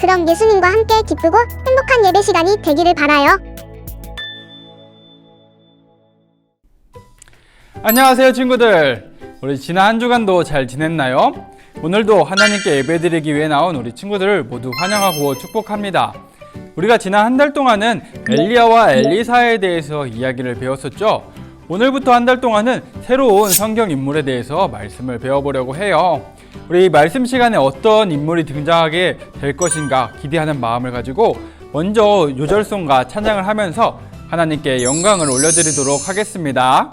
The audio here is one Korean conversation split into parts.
그럼 예수님과 함께 기쁘고 행복한 예배 시간이 되기를 바라요. 안녕하세요 친구들 우리 지난 한 주간도 잘 지냈나요? 오늘도 하나님께 예배드리기 위해 나온 우리 친구들을 모두 환영하고 축복합니다 우리가 지난 한 달 동안은 엘리야와 엘리사에 대해서 이야기를 배웠었죠 오늘부터 한 달 동안은 새로운 성경 인물에 대해서 말씀을 배워보려고 해요 우리 말씀 시간에 어떤 인물이 등장하게 될 것인가 기대하는 마음을 가지고 먼저 요절송과 찬양을 하면서 하나님께 영광을 올려드리도록 하겠습니다.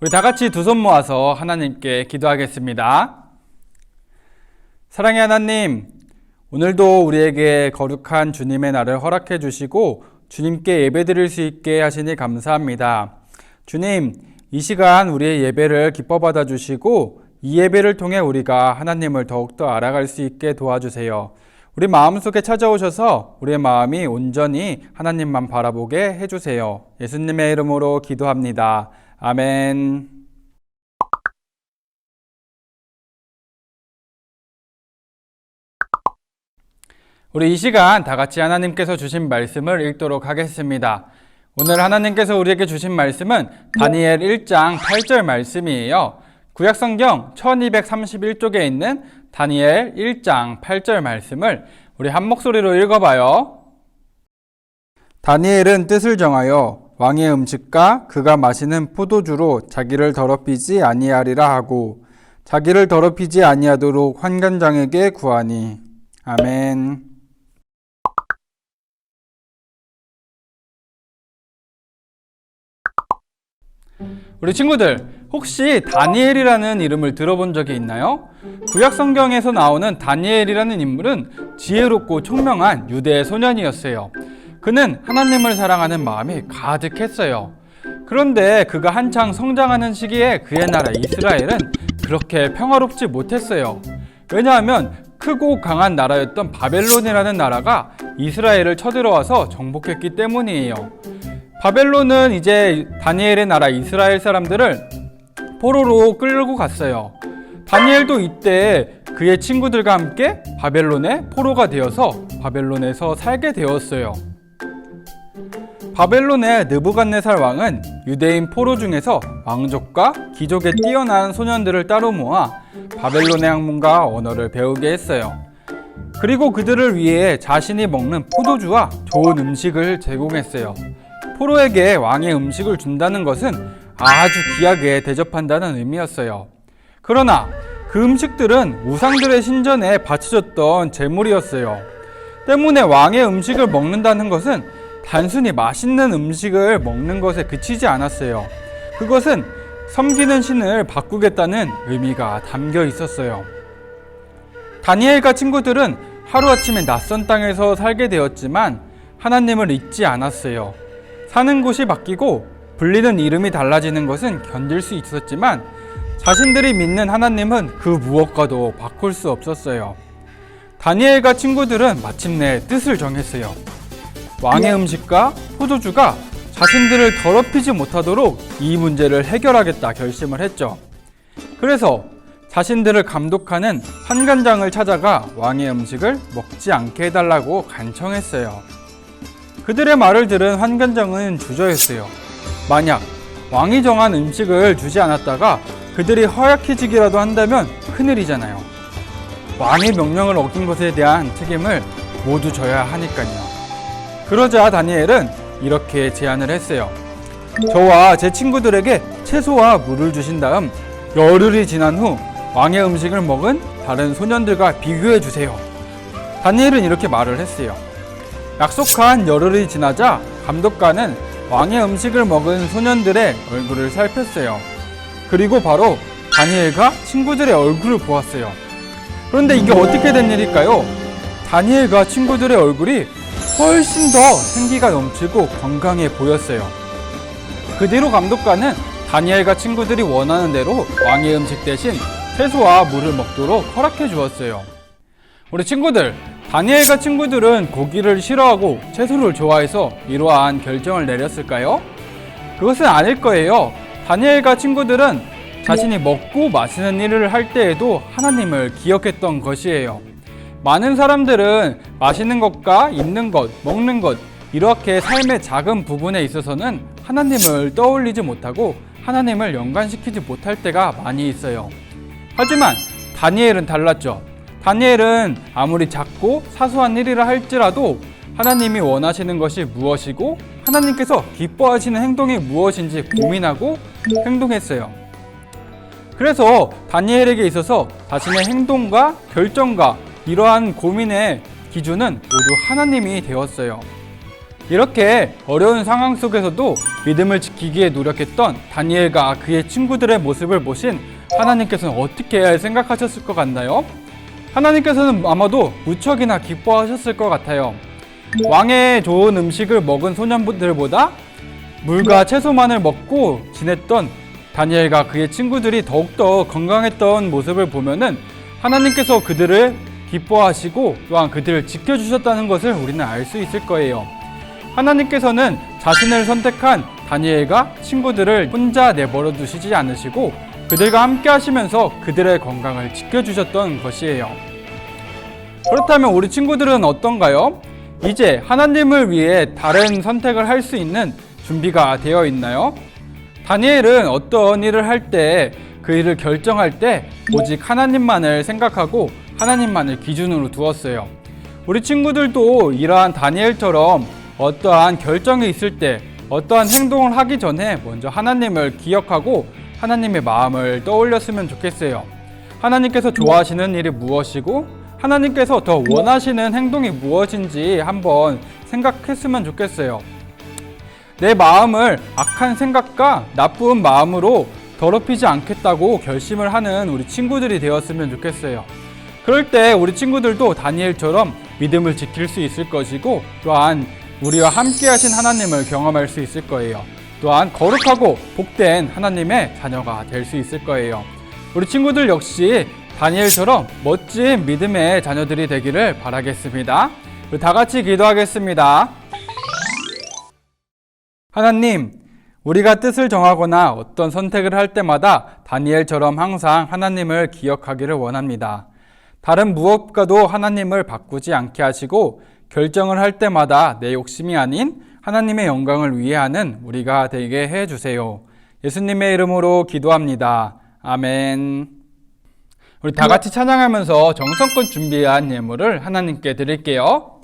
우리 다 같이 두 손 모아서 하나님께 기도하겠습니다. 사랑의 하나님, 오늘도 우리에게 거룩한 주님의 날을 허락해 주시고 주님께 예배 드릴 수 있게 하시니 감사합니다. 주님, 이 시간 우리의 예배를 기뻐 받아 주시고 이 예배를 통해 우리가 하나님을 더욱더 알아갈 수 있게 도와주세요. 우리 마음속에 찾아오셔서 우리의 마음이 온전히 하나님만 바라보게 해주세요. 예수님의 이름으로 기도합니다. 아멘. 우리 이 시간 다 같이 하나님께서 주신 말씀을 읽도록 하겠습니다. 오늘 하나님께서 우리에게 주신 말씀은 다니엘 1장 8절 말씀이에요. 구약성경 1231쪽에 있는 다니엘 1장 8절 말씀을 우리 한 목소리로 읽어봐요. 다니엘은 뜻을 정하여 왕의 음식과 그가 마시는 포도주로 자기를 더럽히지 아니하리라 하고 자기를 더럽히지 아니하도록 환관장에게 구하니 아멘. 우리 친구들 혹시 다니엘이라는 이름을 들어본 적이 있나요? 구약 성경에서 나오는 다니엘이라는 인물은 지혜롭고 총명한 유대 소년이었어요. 그는 하나님을 사랑하는 마음이 가득했어요. 그런데 그가 한창 성장하는 시기에 그의 나라 이스라엘은 그렇게 평화롭지 못했어요. 왜냐하면 크고 강한 나라였던 바벨론이라는 나라가 이스라엘을 쳐들어와서 정복했기 때문이에요. 바벨론은 이제 다니엘의 나라 이스라엘 사람들을 포로로 끌고 갔어요. 다니엘도 이때 그의 친구들과 함께 바벨론의 포로가 되어서 바벨론에서 살게 되었어요. 바벨론의 느부갓네살 왕은 유대인 포로 중에서 왕족과 귀족에 뛰어난 소년들을 따로 모아 바벨론의 학문과 언어를 배우게 했어요. 그리고 그들을 위해 자신이 먹는 포도주와 좋은 음식을 제공했어요. 포로에게 왕의 음식을 준다는 것은 아주 귀하게 대접한다는 의미였어요. 그러나 그 음식들은 우상들의 신전에 바쳐졌던 제물이었어요. 때문에 왕의 음식을 먹는다는 것은 단순히 맛있는 음식을 먹는 것에 그치지 않았어요. 그것은 섬기는 신을 바꾸겠다는 의미가 담겨 있었어요. 다니엘과 친구들은 하루아침에 낯선 땅에서 살게 되었지만 하나님을 잊지 않았어요. 사는 곳이 바뀌고 불리는 이름이 달라지는 것은 견딜 수 있었지만 자신들이 믿는 하나님은 그 무엇과도 바꿀 수 없었어요. 다니엘과 친구들은 마침내 뜻을 정했어요. 왕의 음식과 포도주가 자신들을 더럽히지 못하도록 이 문제를 해결하겠다 결심을 했죠. 그래서 자신들을 감독하는 환관장을 찾아가 왕의 음식을 먹지 않게 해달라고 간청했어요. 그들의 말을 들은 환관장은 주저했어요. 만약 왕이 정한 음식을 주지 않았다가 그들이 허약해지기라도 한다면 큰일이잖아요. 왕의 명령을 어긴 것에 대한 책임을 모두 져야 하니까요. 그러자 다니엘은 이렇게 제안을 했어요. 저와 제 친구들에게 채소와 물을 주신 다음 열흘이 지난 후 왕의 음식을 먹은 다른 소년들과 비교해 주세요. 다니엘은 이렇게 말을 했어요. 약속한 열흘이 지나자 감독관은 왕의 음식을 먹은 소년들의 얼굴을 살폈어요. 그리고 바로 다니엘과 친구들의 얼굴을 보았어요. 그런데 이게 어떻게 된 일일까요? 다니엘과 친구들의 얼굴이 훨씬 더 생기가 넘치고 건강해 보였어요. 그 뒤로 감독관은 다니엘과 친구들이 원하는 대로 왕의 음식 대신 채소와 물을 먹도록 허락해 주었어요. 우리 친구들, 다니엘과 친구들은 고기를 싫어하고 채소를 좋아해서 이러한 결정을 내렸을까요? 그것은 아닐 거예요. 다니엘과 친구들은 자신이 먹고 마시는 일을 할 때에도 하나님을 기억했던 것이에요. 많은 사람들은 마시는 것과 입는 것, 먹는 것, 이렇게 삶의 작은 부분에 있어서는 하나님을 떠올리지 못하고 하나님을 연관시키지 못할 때가 많이 있어요. 하지만 다니엘은 달랐죠. 다니엘은 아무리 작고 사소한 일이라 할지라도 하나님이 원하시는 것이 무엇이고 하나님께서 기뻐하시는 행동이 무엇인지 고민하고 행동했어요. 그래서 다니엘에게 있어서 자신의 행동과 결정과 이러한 고민의 기준은 모두 하나님이 되었어요. 이렇게 어려운 상황 속에서도 믿음을 지키기에 노력했던 다니엘과 그의 친구들의 모습을 보신 하나님께서는 어떻게 생각하셨을 것 같나요? 하나님께서는 아마도 무척이나 기뻐하셨을 것 같아요. 왕의 좋은 음식을 먹은 소년들보다 물과 채소만을 먹고 지냈던 다니엘과 그의 친구들이 더욱더 건강했던 모습을 보면은 하나님께서 그들을 기뻐하시고 또한 그들을 지켜주셨다는 것을 우리는 알 수 있을 거예요. 하나님께서는 자신을 선택한 다니엘과 친구들을 혼자 내버려 두시지 않으시고 그들과 함께 하시면서 그들의 건강을 지켜주셨던 것이에요. 그렇다면 우리 친구들은 어떤가요? 이제 하나님을 위해 다른 선택을 할 수 있는 준비가 되어 있나요? 다니엘은 어떤 일을 할 때 그 일을 결정할 때 오직 하나님만을 생각하고 하나님만을 기준으로 두었어요. 우리 친구들도 이러한 다니엘처럼 어떠한 결정이 있을 때 어떠한 행동을 하기 전에 먼저 하나님을 기억하고 하나님의 마음을 떠올렸으면 좋겠어요. 하나님께서 좋아하시는 일이 무엇이고 하나님께서 더 원하시는 행동이 무엇인지 한번 생각했으면 좋겠어요. 내 마음을 악한 생각과 나쁜 마음으로 더럽히지 않겠다고 결심을 하는 우리 친구들이 되었으면 좋겠어요. 그럴 때 우리 친구들도 다니엘처럼 믿음을 지킬 수 있을 것이고 또한 우리와 함께 하신 하나님을 경험할 수 있을 거예요. 또한 거룩하고 복된 하나님의 자녀가 될 수 있을 거예요. 우리 친구들 역시 다니엘처럼 멋진 믿음의 자녀들이 되기를 바라겠습니다. 다 같이 기도하겠습니다. 하나님, 우리가 뜻을 정하거나 어떤 선택을 할 때마다 다니엘처럼 항상 하나님을 기억하기를 원합니다. 다른 무엇과도 하나님을 바꾸지 않게 하시고 결정을 할 때마다 내 욕심이 아닌 하나님의 영광을 위해 하는 우리가 되게 해 주세요. 예수님의 이름으로 기도합니다. 아멘. 우리 다 같이 찬양하면서 정성껏 준비한 예물을 하나님께 드릴게요.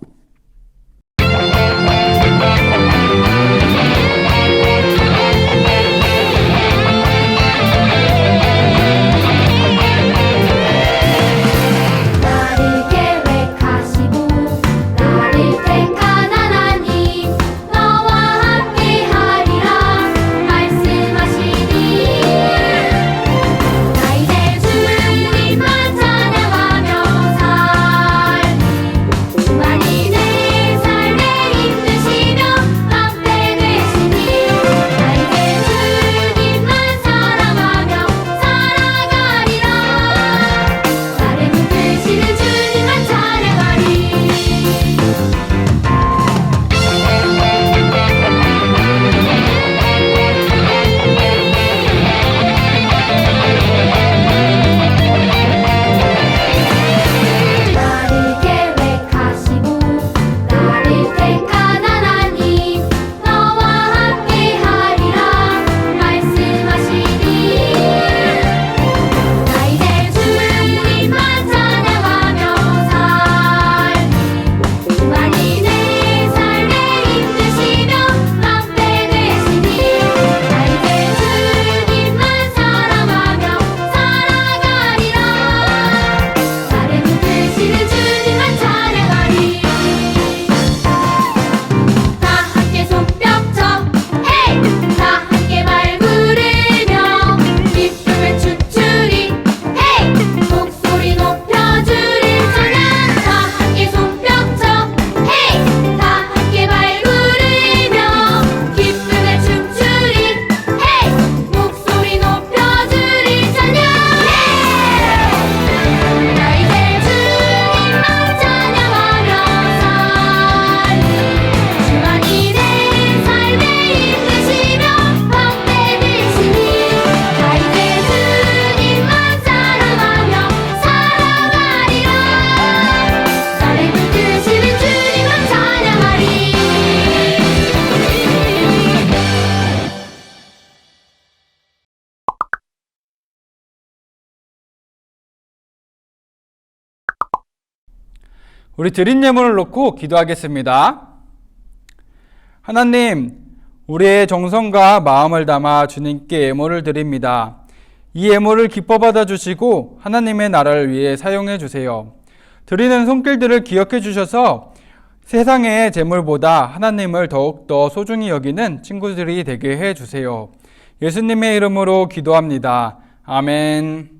우리 드린 예물을 놓고 기도하겠습니다. 하나님, 우리의 정성과 마음을 담아 주님께 예물을 드립니다. 이 예물을 기뻐 받아 주시고 하나님의 나라를 위해 사용해 주세요. 드리는 손길들을 기억해 주셔서 세상의 재물보다 하나님을 더욱더 소중히 여기는 친구들이 되게 해 주세요. 예수님의 이름으로 기도합니다. 아멘.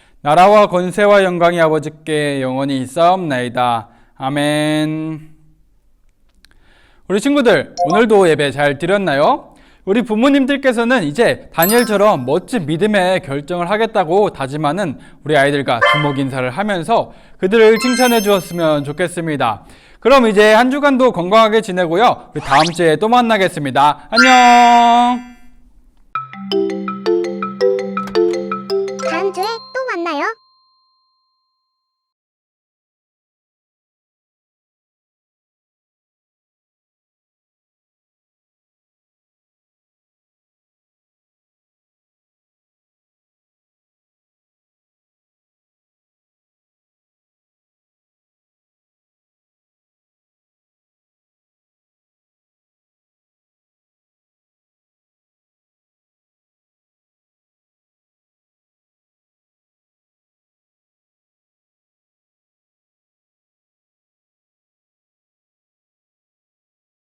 나라와 권세와 영광이 아버지께 영원히 있사옵나이다. 아멘. 우리 친구들 오늘도 예배 잘 드렸나요? 우리 부모님들께서는 이제 다니엘처럼 멋진 믿음의 결정을 하겠다고 다짐하는 우리 아이들과 주목 인사를 하면서 그들을 칭찬해 주었으면 좋겠습니다. 그럼 이제 한 주간도 건강하게 지내고요. 우리 다음 주에 또 만나겠습니다. 안녕! 또 만나요.